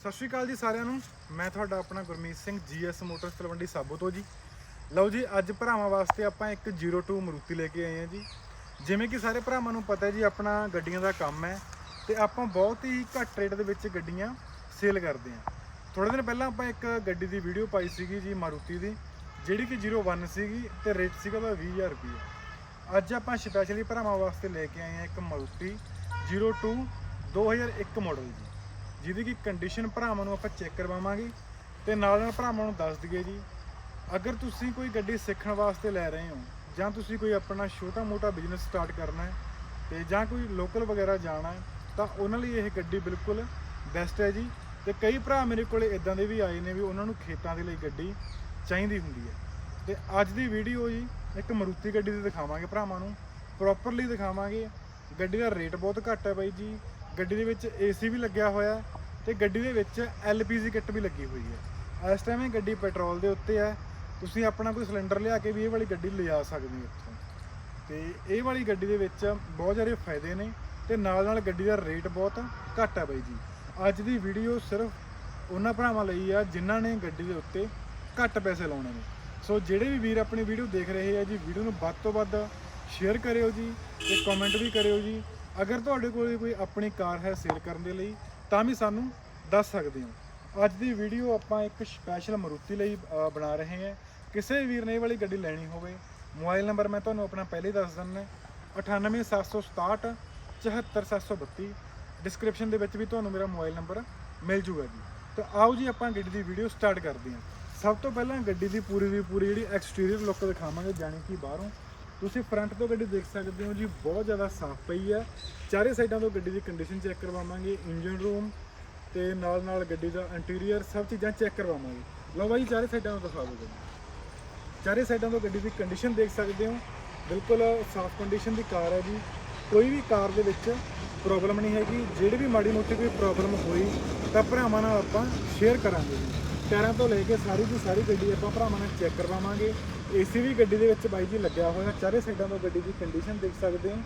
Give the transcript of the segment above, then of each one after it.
ਸਤਿ ਸ਼੍ਰੀ ਅਕਾਲ ਜੀ ਸਾਰਿਆਂ ਨੂੰ। ਮੈਂ ਤੁਹਾਡਾ ਆਪਣਾ ਗੁਰਮੀਤ ਸਿੰਘ ਜੀਐਸ ਮੋਟਰਸ ਤਲਵੰਡੀ ਸਾਬੋ ਤੋਂ ਜੀ। ਲਓ ਜੀ, ਅੱਜ ਭਰਾਵਾਂ ਵਾਸਤੇ ਆਪਾਂ ਇੱਕ 02 ਮਰੂਤੀ ਲੈ ਕੇ ਆਏ ਹਾਂ ਜੀ। ਜਿਵੇਂ ਕਿ ਸਾਰੇ ਭਰਾਵਾਂ ਨੂੰ ਪਤਾ ਹੈ ਜੀ, ਆਪਣਾ ਗੱਡੀਆਂ ਦਾ ਕੰਮ ਹੈ ਤੇ ਆਪਾਂ ਬਹੁਤ ਹੀ ਘੱਟ ਰੇਟ ਦੇ ਵਿੱਚ ਗੱਡੀਆਂ ਸੇਲ ਕਰਦੇ ਹਾਂ। ਥੋੜੇ ਦਿਨ ਪਹਿਲਾਂ ਆਪਾਂ ਇੱਕ ਗੱਡੀ ਦੀ ਵੀਡੀਓ ਪਾਈ ਸੀਗੀ ਜੀ, ਮਾਰੂਤੀ ਦੀ, ਜਿਹੜੀ ਕਿ 01 ਸੀਗੀ ਤੇ ਰੇਟ ਸੀਗਾ ਉਹਦਾ 20000 ਰੁਪਏ ਅੱਜ ਆਪਾਂ ਸਪੈਸ਼ਲੀ ਭਰਾਵਾਂ ਵਾਸਤੇ ਲੈ ਕੇ ਆਏ ਹਾਂ ਇੱਕ ਮਾਰੂਤੀ 02 2001 ਮਾਡਲ ਜੀ। ਜਿਹਦੀ ਕਿ ਕੰਡੀਸ਼ਨ ਭਰਾਵਾਂ ਨੂੰ ਆਪਾਂ ਚੈੱਕ ਕਰਵਾਵਾਂਗੇ ਤੇ ਨਾਲ ਨਾਲ ਭਰਾਵਾਂ ਨੂੰ ਦੱਸ ਦਈਏ ਜੀ, ਅਗਰ ਤੁਸੀਂ ਕੋਈ ਗੱਡੀ ਸਿੱਖਣ ਵਾਸਤੇ ਲੈ ਰਹੇ ਹੋ ਜਾਂ ਤੁਸੀਂ ਕੋਈ ਆਪਣਾ ਛੋਟਾ ਮੋਟਾ ਬਿਜ਼ਨਸ ਸਟਾਰਟ ਕਰਨਾ ਹੈ ਤੇ ਜਾਂ ਕੋਈ ਲੋਕਲ ਵਗੈਰਾ ਜਾਣਾ ਹੈ, ਤਾਂ ਉਹਨਾਂ ਲਈ ਇਹ ਗੱਡੀ ਬਿਲਕੁਲ ਬੈਸਟ ਹੈ ਜੀ। ਤੇ ਕਈ ਭਰਾ ਮੇਰੇ ਕੋਲੇ ਇਦਾਂ ਦੇ ਵੀ ਆਏ ਨੇ ਵੀ ਉਹਨਾਂ ਨੂੰ ਖੇਤਾਂ ਦੇ ਲਈ ਗੱਡੀ ਚਾਹੀਦੀ ਹੁੰਦੀ ਹੈ। ਤੇ ਅੱਜ ਦੀ ਵੀਡੀਓ ਜੀ, ਇੱਕ ਮਰੂਤੀ ਗੱਡੀ ਦੀ ਦਿਖਾਵਾਂਗੇ ਭਰਾਵਾਂ ਨੂੰ ਪ੍ਰੋਪਰਲੀ ਦਿਖਾਵਾਂਗੇ। ਗੱਡੀ ਦਾ ਰੇਟ ਬਹੁਤ ਘੱਟ ਹੈ ਬਾਈ ਜੀ ਗੱਡੀ ਦੇ ਵਿੱਚ ਏਸੀ ਵੀ ਲੱਗਿਆ ਹੋਇਆ ਹੈ ਤੇ ਗੱਡੀ ਦੇ ਵਿੱਚ ਐਲਪੀਜੀ ਕਿੱਟ ਵੀ ਲੱਗੀ ਹੋਈ ਹੈ। ਇਸ ਟਾਈਮ ਇਹ ਗੱਡੀ ਪੈਟਰੋਲ ਦੇ ਉੱਤੇ ਹੈ। ਤੁਸੀਂ ਆਪਣਾ ਕੋਈ ਸਿਲੰਡਰ ਲਿਆ ਕੇ ਵੀ ਇਹ ਵਾਲੀ ਗੱਡੀ ਲਿਜਾ ਸਕਦੇ ਹੋ ਇੱਥੋਂ। ਤੇ ਇਹ ਵਾਲੀ ਗੱਡੀ ਦੇ ਵਿੱਚ ਬਹੁਤ ਸਾਰੇ ਫਾਇਦੇ ਨੇ ਤੇ ਨਾਲ ਨਾਲ ਗੱਡੀ ਦਾ ਰੇਟ ਬਹੁਤ ਘੱਟ ਹੈ ਬਾਈ ਜੀ। ਅੱਜ ਦੀ ਵੀਡੀਓ ਸਿਰਫ ਉਹਨਾਂ ਭਰਾਵਾਂ ਲਈ ਆ ਜਿਨ੍ਹਾਂ ਨੇ ਗੱਡੀ ਦੇ ਉੱਤੇ ਘੱਟ ਪੈਸੇ ਲਾਉਣੇ ਨੇ। ਸੋ ਜਿਹੜੇ ਵੀ ਵੀਰ ਆਪਣੀ ਵੀਡੀਓ ਦੇਖ ਰਹੇ ਆ ਜੀ ਵੀਡੀਓ ਨੂੰ ਵੱਧ ਤੋਂ ਵੱਧ ਸ਼ੇਅਰ ਕਰਿਓ ਜੀ ਤੇ ਕਮੈਂਟ ਵੀ ਕਰਿਓ ਜੀ। ਅਗਰ ਤੁਹਾਡੇ ਕੋਲ ਕੋਈ ਆਪਣੀ ਕਾਰ ਹੈ ਸੇਲ ਕਰਨ ਦੇ ਲਈ, ਤਾਂ ਵੀ ਸਾਨੂੰ ਦੱਸ ਸਕਦੇ ਹੋ। ਅੱਜ ਦੀ ਵੀਡੀਓ ਆਪਾਂ ਇੱਕ ਸਪੈਸ਼ਲ ਮਰੂਤੀ ਲਈ ਬਣਾ ਰਹੇ ਹਾਂ। ਕਿਸੇ ਵੀ ਵੀਰ ਨੇ ਵਾਲੀ ਗੱਡੀ ਲੈਣੀ ਹੋਵੇ, ਮੋਬਾਈਲ ਨੰਬਰ ਮੈਂ ਤੁਹਾਨੂੰ ਆਪਣਾ ਪਹਿਲੇ ਦੱਸ ਦਿੰਦਾ। 98767 74732 ਡਿਸਕ੍ਰਿਪਸ਼ਨ ਦੇ ਵਿੱਚ ਵੀ ਤੁਹਾਨੂੰ ਮੇਰਾ ਮੋਬਾਈਲ ਨੰਬਰ ਮਿਲ ਜੂਗਾ ਜੀ। ਤਾਂ ਆਓ ਜੀ, ਆਪਾਂ ਗੱਡੀ ਦੀ ਵੀਡੀਓ ਸਟਾਰਟ ਕਰਦੇ ਹਾਂ। ਸਭ ਤੋਂ ਪਹਿਲਾਂ ਗੱਡੀ ਦੀ ਪੂਰੀ ਦੀ ਪੂਰੀ ਜਿਹੜੀ ਐਕਸਟੀਰੀਅਰ ਲੁੱਕ ਦਿਖਾਵਾਂਗੇ, ਜਾਣੀ ਕਿ ਬਾਹਰੋਂ। ਤੁਸੀਂ ਫਰੰਟ ਤੋਂ ਗੱਡੀ ਦੇਖ ਸਕਦੇ ਹੋ ਜੀ, ਬਹੁਤ ਜ਼ਿਆਦਾ ਸਾਫ਼ ਪਈ ਹੈ। ਚਾਰੇ ਸਾਈਡਾਂ ਤੋਂ ਗੱਡੀ ਦੀ ਕੰਡੀਸ਼ਨ ਚੈੱਕ ਕਰਵਾਵਾਂਗੇ ਇੰਜਨ ਰੂਮ ਤੇ ਨਾਲ ਨਾਲ ਗੱਡੀ ਦਾ ਇੰਟੀਰੀਅਰ ਸਭ ਚੀਜ਼ਾਂ ਚੈੱਕ ਕਰਵਾਵਾਂਗੇ। ਲਓ ਬਾਈ, ਚਾਰੇ ਸਾਈਡਾਂ ਤੋਂ ਦਿਖਾ ਦਿਓ ਗੱਡੀ ਚਾਰੇ ਸਾਈਡਾਂ ਤੋਂ ਗੱਡੀ ਦੀ ਕੰਡੀਸ਼ਨ ਦੇਖ ਸਕਦੇ ਹੋ। ਬਿਲਕੁਲ ਸਾਫ਼ ਕੰਡੀਸ਼ਨ ਦੀ ਕਾਰ ਹੈ ਜੀ। ਕੋਈ ਵੀ ਕਾਰ ਦੇ ਵਿੱਚ ਪ੍ਰੋਬਲਮ ਨਹੀਂ ਹੈਗੀ। ਜਿਹੜੀ ਵੀ ਮਾੜੀ ਮੋਟੀ ਕੋਈ ਪ੍ਰੋਬਲਮ ਹੋਈ, ਤਾਂ ਭਰਾਵਾਂ ਨਾਲ ਆਪਾਂ ਸ਼ੇਅਰ ਕਰਾਂਗੇ ਜੀ। ਟਾਇਰਾਂ ਤੋਂ ਲੈ ਕੇ ਸਾਰੀ ਦੀ ਸਾਰੀ ਗੱਡੀ ਆਪਾਂ ਭਰਾਵਾਂ ਨਾਲ ਚੈੱਕ ਕਰਵਾਵਾਂਗੇ। ਏਸੀ ਵੀ ਗੱਡੀ ਦੇ ਵਿੱਚ ਬਾਈ ਜੀ ਲੱਗਿਆ ਹੋਇਆ, ਚਾਰੇ ਸਾਈਡਾਂ ਤੋਂ ਗੱਡੀ ਦੀ ਕੰਡੀਸ਼ਨ ਦੇਖ ਸਕਦੇ ਹੋ।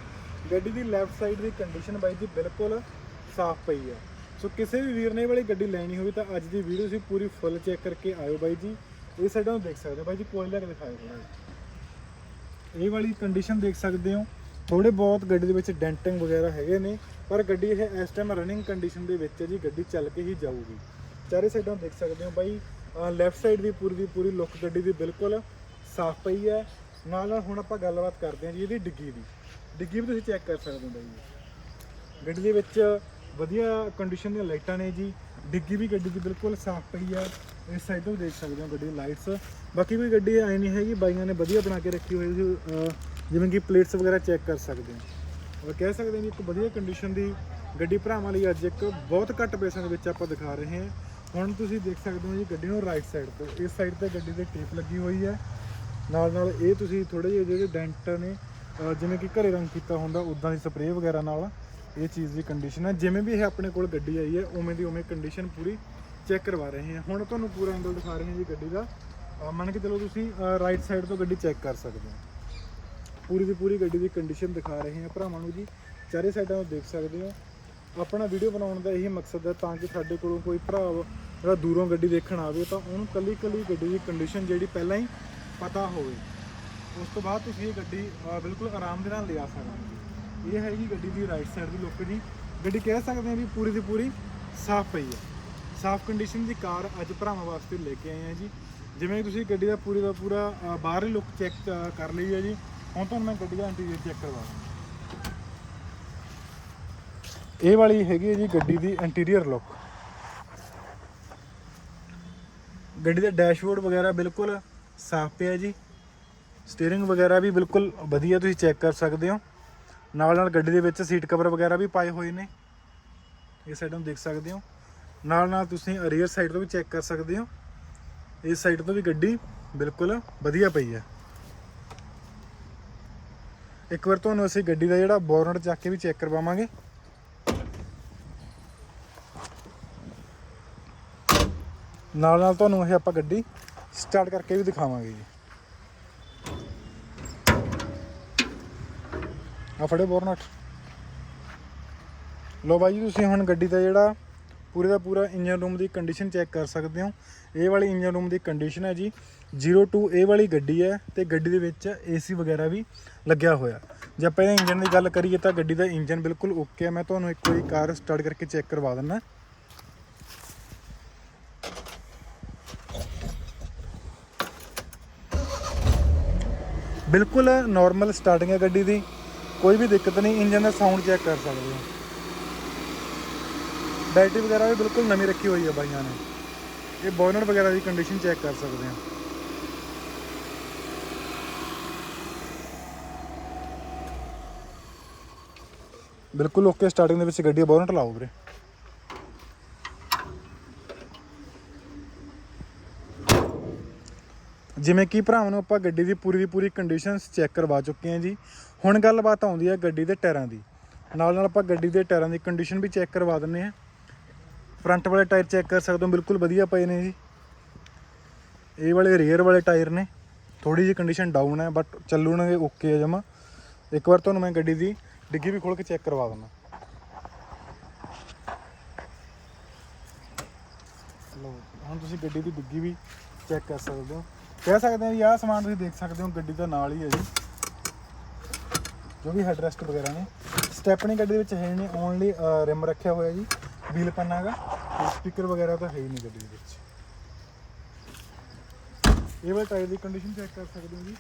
ਗੱਡੀ ਦੀ ਲੈਫਟ ਸਾਈਡ ਦੀ ਕੰਡੀਸ਼ਨ ਬਾਈ ਜੀ ਬਿਲਕੁਲ ਸਾਫ਼ ਪਈ ਹੈ। ਸੋ ਕਿਸੇ ਵੀ ਵੀਰ ਨੇ ਵਾਲੀ ਗੱਡੀ ਲੈਣੀ ਹੋਵੇ ਤਾਂ ਅੱਜ ਦੀ ਵੀਡੀਓ ਤੁਸੀਂ ਪੂਰੀ ਫੁੱਲ ਚੈੱਕ ਕਰਕੇ ਆਇਓ ਬਾਈ ਜੀ। ਇਹ ਸਾਈਡਾਂ ਤੋਂ ਦੇਖ ਸਕਦੇ ਹੋ। ਬਾਈ ਜੀ ਕੋਲ ਲੈ ਕੇ ਦਿਖਾਓ ਥੋੜਾ ਇਹ ਵਾਲੀ ਕੰਡੀਸ਼ਨ ਦੇਖ ਸਕਦੇ ਹੋ। ਥੋੜੇ ਬਹੁਤ ਗੱਡੀ ਦੇ ਵਿੱਚ ਡੈਂਟਿੰਗ ਵਗੈਰਾ ਹੈਗੇ ਨੇ, ਪਰ ਗੱਡੀ ਇਹ ਇਸ ਟਾਈਮ ਰਨਿੰਗ ਕੰਡੀਸ਼ਨ ਦੇ ਵਿੱਚ ਹੈ ਜੀ, ਗੱਡੀ ਚੱਲ ਕੇ ਹੀ ਜਾਊਗੀ। ਚਾਰੇ ਸਾਈਡਾਂ ਦੇਖ ਸਕਦੇ ਹੋ ਬਾਈ। ਲੈਫਟ ਸਾਈਡ ਦੀ ਪੂਰੀ ਦੀ ਪੂਰੀ ਲੁੱਕ ਗੱਡੀ ਦੀ ਬਿਲਕੁਲ ਸਾਫ਼ ਪਈ ਹੈ। ਨਾਲ ਨਾਲ ਹੁਣ ਆਪਾਂ ਗੱਲਬਾਤ ਕਰਦੇ ਹਾਂ ਜੀ ਇਹਦੀ ਡਿੱਗੀ ਦੀ। ਡਿੱਗੀ ਵੀ ਤੁਸੀਂ ਚੈੱਕ ਕਰ ਸਕਦੇ ਹੋ ਬਾਈ। ਗੱਡੀ ਦੇ ਵਿੱਚ ਵਧੀਆ ਕੰਡੀਸ਼ਨ ਦੀਆਂ ਲਾਈਟਾਂ ਨੇ ਜੀ। ਡਿੱਗੀ ਵੀ ਗੱਡੀ ਦੀ ਬਿਲਕੁਲ ਸਾਫ਼ ਪਈ ਹੈ। ਇਸ ਸਾਈਡ ਤੋਂ ਦੇਖ ਸਕਦੇ ਹੋ ਗੱਡੀ ਦੀ ਲਾਈਟਸ ਬਾਕੀ ਕੋਈ ਗੱਡੀ ਐ ਨਹੀਂ ਹੈਗੀ, ਬਾਈਆਂ ਨੇ ਵਧੀਆ ਬਣਾ ਕੇ ਰੱਖੀ ਹੋਈ ਸੀ। ਜਿਵੇਂ ਕਿ ਪਲੇਟਸ ਵਗੈਰਾ ਚੈੱਕ ਕਰ ਸਕਦੇ ਹੋ। ਔਰ ਕਹਿ ਸਕਦੇ ਹਾਂ ਜੀ ਇੱਕ ਵਧੀਆ ਕੰਡੀਸ਼ਨ ਦੀ ਗੱਡੀ ਭਰਾਵਾਂ ਲਈ ਅੱਜ ਇੱਕ ਬਹੁਤ ਘੱਟ ਪੈਸਿਆਂ ਦੇ ਵਿੱਚ ਆਪਾਂ ਦਿਖਾ ਰਹੇ ਹਾਂ। ਹੁਣ ਤੁਸੀਂ ਦੇਖ ਸਕਦੇ ਹੋ ਜੀ ਗੱਡੀ ਨੂੰ ਰਾਈਟ ਸਾਈਡ ਤੋਂ, ਇਸ ਸਾਈਡ ਤੇ ਗੱਡੀ ਦੇ ਟੇਪ ਲੱਗੀ ਹੋਈ ਹੈ। ਨਾਲ ਨਾਲ ਇਹ ਤੁਸੀਂ ਥੋੜੇ ਜਿਹੇ ਜਿਹੜੇ ਡੈਂਟ ਨੇ ਜਿਵੇਂ ਕਿ ਘਰੇ ਰੰਗ ਕੀਤਾ ਹੁੰਦਾ ਉਦਾਂ ਦੀ ਸਪਰੇਅ ਵਗੈਰਾ ਨਾਲ ਇਹ ਚੀਜ਼ ਦੀ ਕੰਡੀਸ਼ਨ ਹੈ। ਜਿਵੇਂ ਵੀ ਇਹ ਆਪਣੇ ਕੋਲ ਗੱਡੀ ਆਈ ਹੈ, ਉਵੇਂ ਦੀ ਉਵੇਂ ਕੰਡੀਸ਼ਨ ਪੂਰੀ ਚੈੱਕ ਕਰਵਾ ਰਹੇ ਹਾਂ। ਹੁਣ ਤੁਹਾਨੂੰ ਪੂਰਾ ਐਂਗਲ ਦਿਖਾ ਰਹੇ ਹਾਂ ਜੀ ਗੱਡੀ ਦਾ। ਮੰਨ ਕੇ ਚਲੋ ਤੁਸੀਂ ਰਾਈਟ ਸਾਈਡ ਤੋਂ ਗੱਡੀ ਚੈੱਕ ਕਰ ਸਕਦੇ ਹੋ। ਪੂਰੀ ਦੀ ਪੂਰੀ ਗੱਡੀ ਦੀ ਕੰਡੀਸ਼ਨ ਦਿਖਾ ਰਹੇ ਹਾਂ। ਭਰਾਵਾਂ ਨੂੰ ਜੀ, ਚਾਰੇ ਸਾਈਡਾਂ ਤੋਂ ਦੇਖ ਸਕਦੇ ਹੋ। ਆਪਣਾ ਵੀਡੀਓ ਬਣਾਉਣ ਦਾ ਇਹੀ ਮਕਸਦ ਹੈ ਤਾਂ ਕਿ ਸਾਡੇ ਕੋਲੋਂ ਕੋਈ ਭਰਾ ਜਿਹੜਾ ਦੂਰੋਂ ਗੱਡੀ ਦੇਖਣ ਆਵੇ ਤਾਂ ਉਹਨੂੰ ਕੱਲੀ ਕੱਲੀ ਗੱਡੀ ਦੀ ਕੰਡੀਸ਼ਨ ਜਿਹੜੀ ਪਹਿਲਾਂ ਹੀ ਪਤਾ ਹੋਵੇ। ਉਸ ਤੋਂ ਬਾਅਦ ਤੁਸੀਂ ਇਹ ਗੱਡੀ ਬਿਲਕੁਲ ਆਰਾਮ ਦੇ ਨਾਲ ਲਿਆ ਸਕਦੇ ਹੋ। ਇਹ ਹੈਗੀ ਗੱਡੀ ਦੀ ਰਾਈਟ ਸਾਈਡ ਦੀ ਲੁੱਕ ਜੀ। ਗੱਡੀ ਕਹਿ ਸਕਦੇ ਹਾਂ ਵੀ ਪੂਰੀ ਦੀ ਪੂਰੀ ਸਾਫ਼ ਪਈ ਹੈ। ਸਾਫ਼ ਕੰਡੀਸ਼ਨ ਦੀ ਕਾਰ ਅੱਜ ਭਰਾਵਾਂ ਵਾਸਤੇ ਲੈ ਕੇ ਆਏ ਹਾਂ ਜੀ। ਜਿਵੇਂ ਤੁਸੀਂ ਗੱਡੀ ਦਾ ਪੂਰੀ ਦਾ ਪੂਰਾ ਅਹ, ਬਾਹਰਲੀ ਲੁੱਕ ਚੈੱਕ ਕਰ ਲਈ ਹੈ ਜੀ। ਹੁਣ ਤੁਹਾਨੂੰ ਮੈਂ ਗੱਡੀ ਦਾ ਇੰਟੀਰੀਅਰ ਚੈੱਕ ਕਰਵਾ ਦਾਂ ਇਹ ਵਾਲੀ ਹੈਗੀ ਹੈ ਜੀ ਗੱਡੀ ਦੀ ਇੰਟੀਰੀਅਰ ਲੁੱਕ ਗੱਡੀ ਦਾ ਡੈਸ਼ਬੋਰਡ ਵਗੈਰਾ ਬਿਲਕੁਲ ਸਾਫ਼ ਪਿਆ ਜੀ। ਸਟੀਅਰਿੰਗ ਵਗੈਰਾ ਵੀ ਬਿਲਕੁਲ ਵਧੀਆ ਤੁਸੀਂ ਚੈੱਕ ਕਰ ਸਕਦੇ ਹੋ। ਨਾਲ ਨਾਲ ਗੱਡੀ ਦੇ ਵਿੱਚ ਸੀਟ ਕਵਰ ਵਗੈਰਾ ਵੀ ਪਾਏ ਹੋਏ ਨੇ। ਇਹ ਸਾਈਡ ਨੂੰ ਦੇਖ ਸਕਦੇ ਹੋ। ਨਾਲ ਨਾਲ ਤੁਸੀਂ ਰੀਅਰ ਸਾਈਡ ਤੋਂ ਵੀ ਚੈੱਕ ਕਰ ਸਕਦੇ ਹੋ। ਇਸ ਸਾਈਡ ਤੋਂ ਵੀ ਗੱਡੀ ਬਿਲਕੁਲ ਵਧੀਆ ਪਈ ਹੈ। ਇੱਕ ਵਾਰ ਤੁਹਾਨੂੰ ਅਸੀਂ ਗੱਡੀ ਦਾ ਜਿਹੜਾ ਬੋਰਨਟ ਚੱਕ ਕੇ ਵੀ ਚੈੱਕ ਕਰਵਾਵਾਂਗੇ। ਨਾਲ ਨਾਲ ਤੁਹਾਨੂੰ ਇਹ ਆਪਾਂ ਗੱਡੀ ਸਟਾਰਟ ਕਰਕੇ ਵੀ ਦਿਖਾਵਾਂਗੇ ਜੀ। ਆ ਫੜੇ ਬੋਰਨਟ ਲੋ ਬਾਈ ਜੀ, ਤੁਸੀਂ ਹੁਣ ਗੱਡੀ ਦਾ ਜਿਹੜਾ ਪੂਰੇ ਦਾ ਪੂਰਾ ਇੰਜਨ ਰੂਮ ਦੀ ਕੰਡੀਸ਼ਨ ਚੈੱਕ ਕਰ ਸਕਦੇ ਹੋ। ਇਹ ਵਾਲੀ ਇੰਜਨ ਰੂਮ ਦੀ ਕੰਡੀਸ਼ਨ ਹੈ ਜੀ 02 ਇਹ ਵਾਲੀ ਗੱਡੀ ਹੈ ਤੇ ਗੱਡੀ ਦੇ ਵਿੱਚ ਏਸੀ ਵਗੈਰਾ ਵੀ ਲੱਗਿਆ ਹੋਇਆ। ਜੇ ਆਪਾਂ ਇਹਦੇ ਇੰਜਨ ਦੀ ਗੱਲ ਕਰੀਏ ਤਾਂ ਗੱਡੀ ਦਾ ਇੰਜਨ ਬਿਲਕੁਲ ਓਕੇ ਹੈ। ਮੈਂ ਤੁਹਾਨੂੰ ਇੱਕ ਵਾਰੀ ਕਾਰ ਸਟਾਰਟ ਕਰਕੇ ਚੈੱਕ ਕਰਵਾ ਦਿੰਦਾ। ਬਿਲਕੁਲ ਨਾਰਮਲ ਸਟਾਰਟਿੰਗ ਹੈ ਗੱਡੀ ਦੀ। ਕੋਈ ਵੀ ਦਿੱਕਤ ਨਹੀਂ ਇੰਜਨ ਦਾ ਸਾਊਂਡ ਚੈੱਕ ਕਰ ਸਕਦੇ ਹੋ। ਬੈਟਰੀ ਵਗੈਰਾ ਵੀ ਬਿਲਕੁਲ ਨਵੀਂ ਰੱਖੀ ਹੋਈ ਹੈ ਬਾਈਆਂ ਨੇ। ਇਹ ਬੋਨਟ ਵਗੈਰਾ ਦੀ ਕੰਡੀਸ਼ਨ ਚੈੱਕ ਕਰ ਸਕਦੇ ਹਾਂ। ਬਿਲਕੁਲ ਓਕੇ ਸਟਾਰਟਿੰਗ ਦੇ ਵਿੱਚ ਗੱਡੀ ਬੋਨਟ ਲਾਓ ਵੀਰੇ। ਜਿਵੇਂ ਕਿ ਭਰਾਵਾਂ ਨੂੰ ਆਪਾਂ ਗੱਡੀ ਦੀ ਪੂਰੀ ਦੀ ਪੂਰੀ ਕੰਡੀਸ਼ਨਸ ਚੈੱਕ ਕਰਵਾ ਚੁੱਕੇ ਹਾਂ ਜੀ। ਹੁਣ ਗੱਲਬਾਤ ਆਉਂਦੀ ਹੈ ਗੱਡੀ ਦੇ ਟਾਇਰਾਂ ਦੀ। ਨਾਲ ਨਾਲ ਆਪਾਂ ਗੱਡੀ ਦੇ ਟਾਇਰਾਂ ਦੀ ਕੰਡੀਸ਼ਨ ਵੀ ਚੈੱਕ ਕਰਵਾ ਦਿੰਨੇ ਆ ਫਰੰਟ ਵਾਲੇ ਟਾਇਰ ਚੈੱਕ ਕਰ ਸਕਦੇ ਹੋ, ਬਿਲਕੁਲ ਵਧੀਆ ਪਏ ਨੇ ਜੀ। ਇਹ ਵਾਲੇ ਰੀਅਰ ਵਾਲੇ ਟਾਇਰ ਨੇ। ਥੋੜੀ ਜਿਹੀ ਕੰਡੀਸ਼ਨ ਡਾਊਨ ਹੈ ਬਟ ਚੱਲੂਣਗੇ ਓਕੇ ਆ ਜਮਾ। ਇੱਕ ਵਾਰ ਤੁਹਾਨੂੰ ਮੈਂ ਗੱਡੀ ਦੀ ਡਿੱਗੀ ਵੀ ਖੋਲ ਕੇ ਚੈੱਕ ਕਰਵਾ ਦਿੰਦਾ। ਲਓ, ਹੁਣ ਤੁਸੀਂ ਗੱਡੀ ਦੀ ਡਿੱਗੀ ਵੀ ਚੈੱਕ ਕਰ ਸਕਦੇ ਹੋ। ਕਹਿ ਸਕਦੇ ਹਾਂ ਵੀ ਆਹ ਸਮਾਨ ਤੁਸੀਂ ਦੇਖ ਸਕਦੇ ਹੋ, ਗੱਡੀ ਦਾ ਨਾਲ ਹੀ ਹੈ ਜੀ। ਜੋ ਵੀ ਹੈਡਰੈਸਟ ਵਗੈਰਾ ਨੇ। ਸਟੈਪਨੀ ਗੱਡੀ ਦੇ ਵਿੱਚ ਹੈ ਨਹੀਂ ਓਨਲੀ ਰਿਮ ਰੱਖਿਆ ਹੋਇਆ ਜੀ ਵੀਲ ਪੰਨਾ ਹੈਗਾ। ਤੇ ਸਪੀਕਰ ਵਗੈਰਾ ਤਾਂ ਹੈ ਹੀ ਨਹੀਂ ਗੱਡੀ ਦੇ ਵਿੱਚ। ਇਹ ਵਾਲਾ ਟਾਇਰ ਦੀ ਕੰਡੀਸ਼ਨ ਚੈੱਕ ਕਰ ਸਕਦੇ ਹੋ ਜੀ।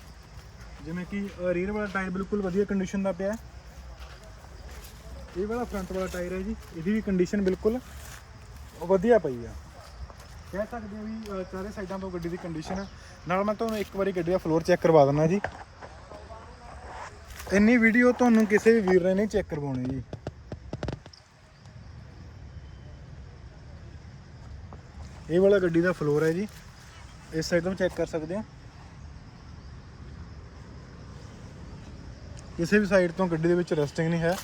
ਜਿਵੇਂ ਕਿ ਰੀਅਰ ਵਾਲਾ ਟਾਇਰ ਬਿਲਕੁਲ ਵਧੀਆ ਕੰਡੀਸ਼ਨ ਦਾ ਪਿਆ। ਇਹ ਵਾਲਾ ਫਰੰਟ ਵਾਲਾ ਟਾਇਰ ਹੈ ਜੀ, ਇਹਦੀ ਵੀ ਕੰਡੀਸ਼ਨ ਬਿਲਕੁਲ ਵਧੀਆ ਪਈ ਆ। ਕਹਿ ਸਕਦੇ ਹਾਂ ਵੀ ਅਹ, ਚਾਰੇ ਸਾਈਡਾਂ ਤੋਂ ਗੱਡੀ ਦੀ ਕੰਡੀਸ਼ਨ ਨਾਲ ਮੈਂ ਤੁਹਾਨੂੰ ਇੱਕ ਵਾਰੀ ਗੱਡੀ ਦਾ ਫਲੋਰ ਚੈੱਕ ਕਰਵਾ ਦਿੰਦਾ ਜੀ। ਇੰਨੀ ਵੀਡੀਓ ਤੁਹਾਨੂੰ ਕਿਸੇ ਵੀ ਵੀਰ ਨੇ ਨਹੀਂ ਚੈੱਕ ਕਰਵਾਉਣੀ ਜੀ। ਇਹ ਵਾਲਾ ਗੱਡੀ ਦਾ ਫਲੋਰ ਹੈ ਜੀ। ਇਸ ਸਾਈਡ ਤੋਂ ਚੈੱਕ ਕਰ ਸਕਦੇ ਆ। ਕਿਸੇ ਵੀ ਸਾਈਡ ਤੋਂ ਗੱਡੀ ਦੇ ਵਿੱਚ ਰਸਟਿੰਗ ਨਹੀਂ ਹੈ।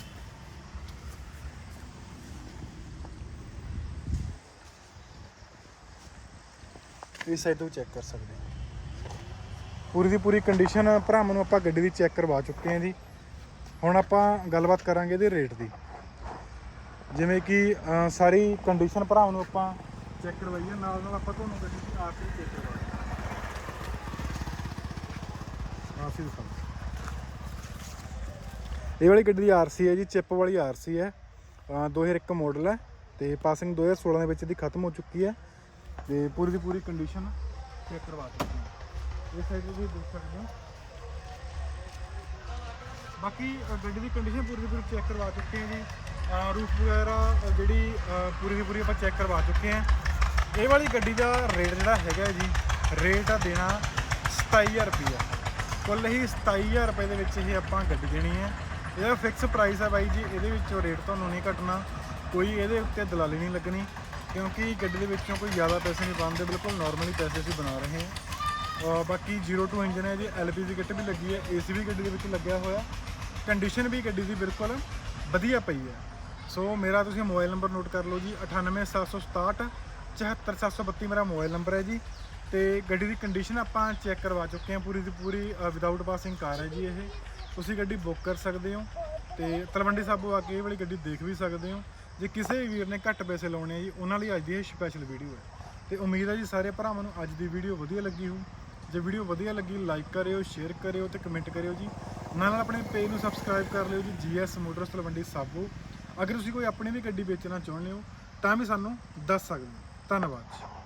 ਇਸ ਸਾਈਡ ਤੋਂ ਚੈੱਕ ਕਰ ਸਕਦੇ ਪੂਰੀ ਦੀ ਪੂਰੀ ਕੰਡੀਸ਼ਨ ਭਰਾਵਾਂ ਨੂੰ ਆਪਾਂ ਗੱਡੀ ਦੀ ਚੈੱਕ ਕਰਵਾ ਚੁੱਕੇ ਹਾਂ ਜੀ। ਹੁਣ ਆਪਾਂ ਗੱਲਬਾਤ ਕਰਾਂਗੇ ਇਹਦੇ ਰੇਟ ਦੀ। ਜਿਵੇਂ ਕਿ ਸਾਰੀ ਕੰਡੀਸ਼ਨ ਭਰਾਵਾਂ ਨੂੰ ਆਪਾਂ ਚੈੱਕ ਕਰਵਾਈਏ, ਨਾਲ ਨਾਲ ਆਪਾਂ ਤੁਹਾਨੂੰ ਗੱਡੀ ਦੀ ਆਰਸੀ ਚੈੱਕ ਕਰਵਾਈ ਆਰਸੀ ਦਿਖਾਓ। ਇਹ ਵਾਲੀ ਗੱਡੀ ਦੀ ਆਰਸੀ ਹੈ ਜੀ ਚਿੱਪ ਵਾਲੀ ਆਰਸੀ ਹੈ। ਅਹ 2001 ਮਾਡਲ ਹੈ ਤੇ ਪਾਸਿੰਗ 2016 ਦੇ ਵਿੱਚ ਇਹਦੀ ਖਤਮ ਹੋ ਚੁੱਕੀ ਹੈ। ਤੇ ਪੂਰੀ ਦੀ ਪੂਰੀ ਕੰਡੀਸ਼ਨ ਚੈੱਕ ਕਰਵਾ ਚੁੱਕੇ ਹਾਂ। ਇਸ ਸਾਈਡ ਤੇ ਤੁਸੀਂ ਦੇਖ ਸਕਦੇ ਹੋ। ਬਾਕੀ ਗੱਡੀ ਦੀ ਕੰਡੀਸ਼ਨ ਪੂਰੀ ਦੀ ਪੂਰੀ ਚੈੱਕ ਕਰਵਾ ਚੁੱਕੇ ਹਾਂ ਜੀ। ਰੂਫ ਵਗੈਰਾ ਜਿਹੜੀ ਪੂਰੀ ਦੀ ਪੂਰੀ ਆਪਾਂ ਚੈੱਕ ਕਰਵਾ ਚੁੱਕੇ ਹਾਂ। ਇਹ ਵਾਲੀ ਗੱਡੀ ਦਾ ਰੇਟ ਜਿਹੜਾ ਹੈਗਾ ਜੀ ਰੇਟ ਆ ਦੇਣਾ 27000 ਰੁਪਈਆ। ਕੁੱਲ ਹੀ 27000 ਰੁਪਏ ਦੇ ਵਿੱਚ ਇਹ ਆਪਾਂ ਗੱਡੀ ਦੇਣੀ ਹੈ। ਇਹਦਾ ਫਿਕਸ ਪ੍ਰਾਈਸ ਹੈ ਬਾਈ ਜੀ, ਇਹਦੇ ਵਿੱਚੋਂ ਰੇਟ ਤੁਹਾਨੂੰ ਨਹੀਂ ਘਟਣਾ ਕੋਈ ਇਹਦੇ ਉੱਤੇ ਦਲਾਲੀ ਨਹੀਂ ਲੱਗਣੀ। ਕਿਉਂਕਿ ਗੱਡੀ ਦੇ ਵਿੱਚੋਂ ਕੋਈ ਜ਼ਿਆਦਾ ਪੈਸੇ ਨਹੀਂ ਬਣਦੇ, ਬਿਲਕੁਲ ਨਾਰਮਲੀ ਪੈਸੇ ਅਸੀਂ ਬਣਾ ਰਹੇ ਹਾਂ। ਅਹ ਬਾਕੀ 02 ਇੰਜਨ ਹੈ ਜੀ ਐਲਪੀਜੀ ਕਿੱਟ ਵੀ ਲੱਗੀ ਹੈ ਏਸੀ ਵੀ ਗੱਡੀ ਦੇ ਵਿੱਚ ਲੱਗਿਆ ਹੋਇਆ। ਕੰਡੀਸ਼ਨ ਵੀ ਗੱਡੀ ਦੀ ਬਿਲਕੁਲ ਵਧੀਆ ਪਈ ਹੈ। ਸੋ ਮੇਰਾ ਤੁਸੀਂ ਮੋਬਾਈਲ ਨੰਬਰ ਨੋਟ ਕਰ ਲਓ ਜੀ 98767 74732 ਮੇਰਾ ਮੋਬਾਈਲ ਨੰਬਰ ਹੈ ਜੀ। ਤੇ ਗੱਡੀ ਦੀ ਕੰਡੀਸ਼ਨ ਆਪਾਂ ਚੈੱਕ ਕਰਵਾ ਚੁੱਕੇ ਹਾਂ, ਪੂਰੀ ਦੀ ਪੂਰੀ ਵਿਦਆਊਟ ਪਾਸਿੰਗ ਕਾਰ ਹੈ ਜੀ ਇਹ। ਤੁਸੀਂ ਗੱਡੀ ਬੁੱਕ ਕਰ ਸਕਦੇ ਹੋ। ਤੇ ਤਲਵੰਡੀ ਸਾਬੋ ਆ ਕੇ ਇਹ ਵਾਲੀ ਗੱਡੀ ਦੇਖ ਵੀ ਸਕਦੇ ਹੋ। ਜੇ ਕਿਸੇ ਵੀਰ ਨੇ ਘੱਟ ਪੈਸੇ ਲਾਉਣੇ ਆ ਜੀ, ਉਹਨਾਂ ਲਈ ਅੱਜ ਦੀ ਇਹ ਸਪੈਸ਼ਲ ਵੀਡੀਓ ਹੈ। ਤੇ ਉਮੀਦ ਹੈ ਜੀ ਸਾਰੇ ਭਰਾਵਾਂ ਨੂੰ ਅੱਜ ਦੀ ਵੀਡੀਓ ਵਧੀਆ ਲੱਗੀ ਹੋਊ। ਜੇ ਵੀਡੀਓ ਵਧੀਆ ਲੱਗੀ ਲਾਈਕ ਕਰਿਓ ਸ਼ੇਅਰ ਕਰਿਓ ਤੇ ਕਮੈਂਟ ਕਰਿਓ ਜੀ। ਨਾਲ ਨਾਲ ਆਪਣੇ ਪੇਜ ਨੂੰ ਸਬਸਕ੍ਰਾਈਬ ਕਰ ਲਿਓ ਜੀ ਜੀਐਸ ਮੋਟਰਸ ਤਲਵੰਡੀ ਸਾਬੋ ਅਗਰ ਤੁਸੀਂ ਕੋਈ ਆਪਣੀ ਵੀ ਗੱਡੀ ਵੇਚਣਾ ਚਾਹੁੰਦੇ ਹੋ, ਤਾਂ ਵੀ ਸਾਨੂੰ ਦੱਸ ਸਕਦੇ ਹੋ। ਧੰਨਵਾਦ ਜੀ।